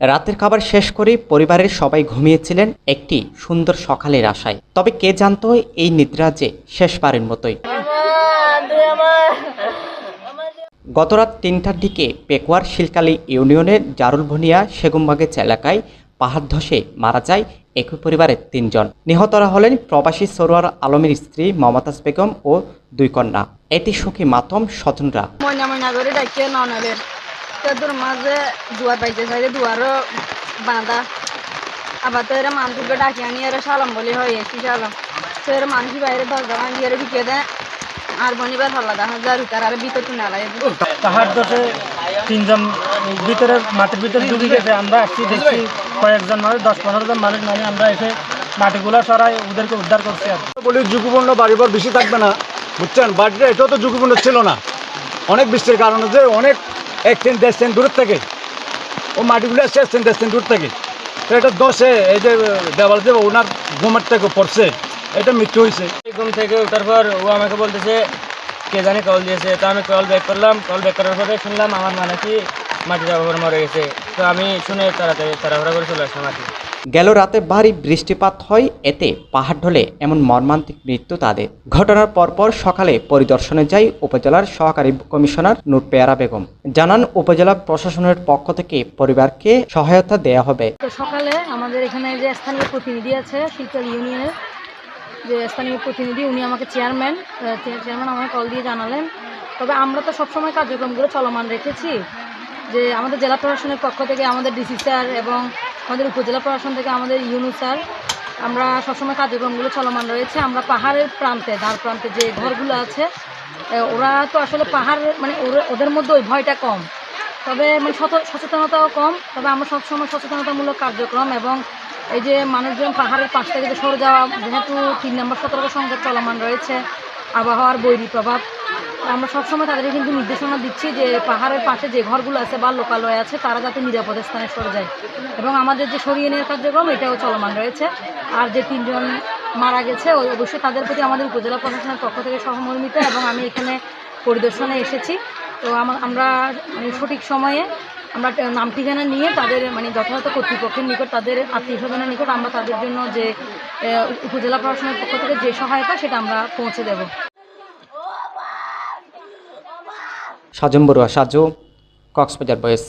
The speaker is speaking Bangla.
রাতের খাবার শেষ করে পরিবারের সবাই ঘুমিয়েছিলেন একটি সুন্দর সকালের আশায়। তবে কে জানতো এই নিদ্রা যে শেষবারের মতোই? গতরাত তিনটার দিকে পেকুয়ার শিলকালী ইউনিয়নের জারুলভনিয়া সেগুমবাগেচ এলাকায় পাহাড় ধসে মারা যায় একই পরিবারের তিনজন। নিহতরা হলেন প্রবাসী সরোয়ার আলমের স্ত্রী মমতাজ বেগম ও দুই কন্যা। এটি সুখী মাতম স্বজনরা। তোর মাঝে দুয়ার পাইছে সাইডে দুয়ারও বাঁধা। আবার তো এরা মানুষকে ডাকি আনি এরা সালাম বলে হয় এসি সালাম তো এরা মানুষ বাইরে দরজা ভাঙি এরা ঢুকিয়ে দেয়। আর বনিবার হল্লা দেখা যায় রুকার আর ভিতর টু নালাই পাহাড় দশে তিনজন ভিতরে মাটির ভিতরে ডুবে গেছে। আমরা আসছি দেখছি কয়েকজন মানুষ দশ পনেরো জন মানুষ মানে আমরা এসে মাটিগুলো সরাই ওদেরকে উদ্ধার করছি আর। বলি ঝুঁকিপূর্ণ বাড়িঘর বেশি থাকবে না বুঝছেন? বাড়িটা এটাও তো ঝুঁকিপূর্ণ ছিল না। অনেক বৃষ্টির কারণে যে অনেক এক সেন্ট দূর থেকে। ও মাটিগুলো দেড় সেন্ট দূর থেকে। তো এটা দশে, এই যে, দেওয়াল যে ওনার ঘুমের থেকে পড়ছে, এটা মৃত্যু হয়েছে। ঘুম থেকে ওঠার পর ও আমাকে বলতেছে, কে জানে কল দিয়েছে। তো আমি কল ব্যাক করলাম, কল ব্যাক করার পরে শুনলাম আমার মা নাকি মাটির অভাবে মরে গেছে। তো আমি শুনে তাড়াতাড়ি তাড়াহুড়া করে চলে আসলাম আর গেল রাতে ভারী বৃষ্টিপাত হয়, এতে পাহাড় ঢলে এমন মর্মান্তিক মৃত্যু তাদের। ঘটনার পরপর সকালে পরিদর্শনে যায় উপজেলার সহকারী কমিশনার নূর পেয়ারা বেগম। জানান, উপজেলা প্রশাসনের পক্ষ থেকে পরিবারকে সহায়তা দেয়া হবে। সকালে আমাদের এখানে যে স্থানীয় প্রতিনিধি আছে, শিলচর ইউনিয়নের যে স্থানীয় প্রতিনিধি, উনি আমাকে চেয়ারম্যান চেয়ারম্যান আমাকে কল দিয়ে জানালেন। তবে আমরা তো সবসময় কার্যক্রমগুলো চলমান রেখেছি। যে আমাদের জেলা প্রশাসনের পক্ষ থেকে আমাদের ডিসি স্যার এবং আমাদের উপজেলা প্রশাসন থেকে আমাদের ইউনু স্যার, আমরা সবসময় কার্যক্রমগুলো চলমান রয়েছে। আমরা পাহাড়ের প্রান্তে, ধার প্রান্তে যে ঘরগুলো আছে ওরা তো আসলে পাহাড় মানে ওদের মধ্যে ওই ভয়টা কম। তবে মানে সচেতনতাও কম। তবে আমরা সবসময় সচেতনতামূলক কার্যক্রম এবং এই যে মানুষজন পাহাড়ের পাশ থেকে যে সরে যাওয়া, যেহেতু তিন নম্বর সতর্ক সংকেত চলমান রয়েছে, আবহাওয়ার বৈরী প্রভাব। আমরা সবসময় তাদেরকে কিন্তু নির্দেশনা দিচ্ছি যে পাহাড়ের পাশে যে ঘরগুলো আছে বা লোকালয় আছে, তারা যাতে নিরাপদ স্থানে সরে যায়। এবং আমাদের যে সরিয়ে নেওয়ার কার্যক্রম, এটাও চলমান রয়েছে। আর যে তিনজন মারা গেছে অবশ্যই তাদের প্রতি আমাদের উপজেলা প্রশাসনের পক্ষ থেকে সহমর্মিত এবং আমি এখানে পরিদর্শনে এসেছি। তো আমা- আমরা মানে সঠিক সময়ে আমরা নাম ঠিকানা নিয়ে তাদের মানে যথাযথ কর্তৃপক্ষের নিকট, তাদের আত্মীয় স্বজনের নিকট আমরা তাদের জন্য যে উপজেলা প্রশাসনের পক্ষ থেকে যে সহায়তা, সেটা আমরা পৌঁছে দেব। সাজম বড়ুয়া সাজু কক্সবাজার বয়েস